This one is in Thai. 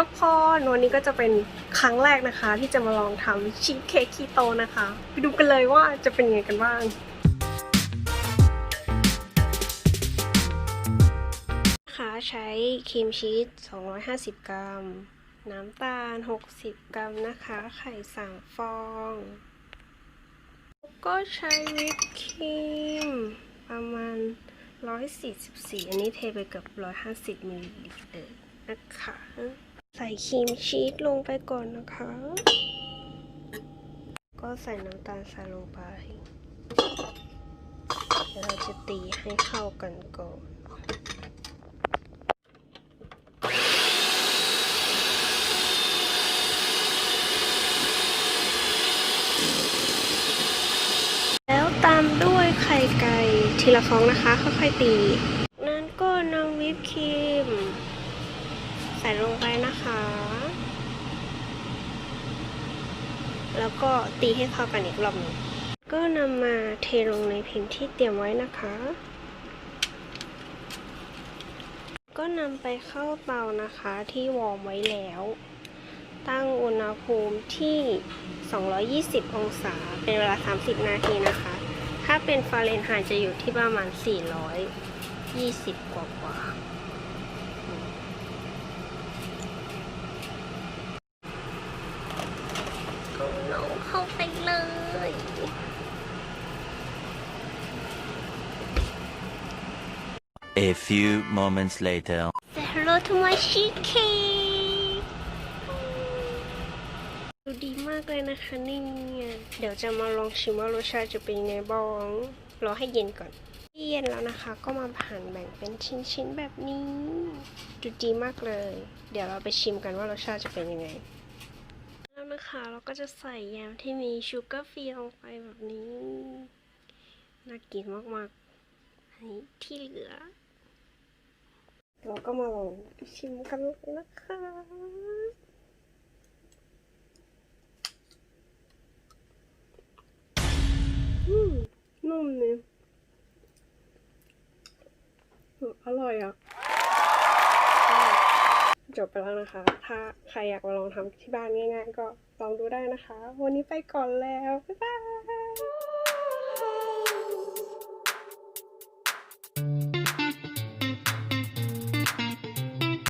ทุกคนวันนี้ก็จะเป็นครั้งแรกนะคะ ที่จะมาลองทำชีสเค้กคีโตนะคะ ไปดูกันเลยว่าจะเป็นยังไงกันบ้างนะคะใช้ครีมชีส 250 กรัม น้ำตาล 60 กรัมนะคะ ไข่ 3 ฟองก็ใช้วิปครีมประมาณ 144 อันนี้เทไปเกับ 150มิลลิลิตรนะคะ ส่ครีมชีสลงไปก่อนนะคะ ก็ใส่น้ำตาลทรายลงไปเดี๋ยวเราจะตีให้เข้ากันก่อนแล้วตามด้วยไข่ไก่ทีละฟองนะคะ ค่อยๆตี นั้นก็นำวิปครีม ใส่ลงไปนะคะ แล้วก็ตีให้เข้ากันอีกรอบหนึงก็นำมาเทลงในพิมพ์ที่เตรียมไว้นะคะ ก็นำไปเข้าเตานะคะที่วอร์มไว้แล้ว ตั้งอุณหภูมิที่ 220 องศา เป็นเวลา 30 นาทีนะคะ ถ้าเป็นฟาเรนไฮต์จะอยู่ที่ประมาณ 420 กว่ากว่าก็ลง เข้าไปเลย A few moments later. Say hello to my cheesecake ดูดีมากเลยนะคะนี่เดี๋ยวจะมาลองชิมว่ารสชาติจะเป็นยังไงบ้างรอให้เย็นก่อนที่เย็นแล้วนะคะ ก็มาผ่านแบ่งเป็นชิ้นๆแบบนี้ ดูดีมากเลย เดี๋ยวเราไปชิมกันว่ารสชาติจะเป็นยังไงแล้ว นะคะ เราก็จะใส่แยมที่มีชูการ์ฟรีลงไปแบบนี้ น่ากินมากๆให้ที่เหลือ เราก็มาลองชิมกันนะคะนุ่มนี่อืมอร่อยอะ จบไปแล้วนะคะ ถ้าใครอยากมาลองทำที่บ้านง่าย ๆ ก็ลองดูได้นะคะ วันนี้ไปก่อนแล้ว บ๊ายบาย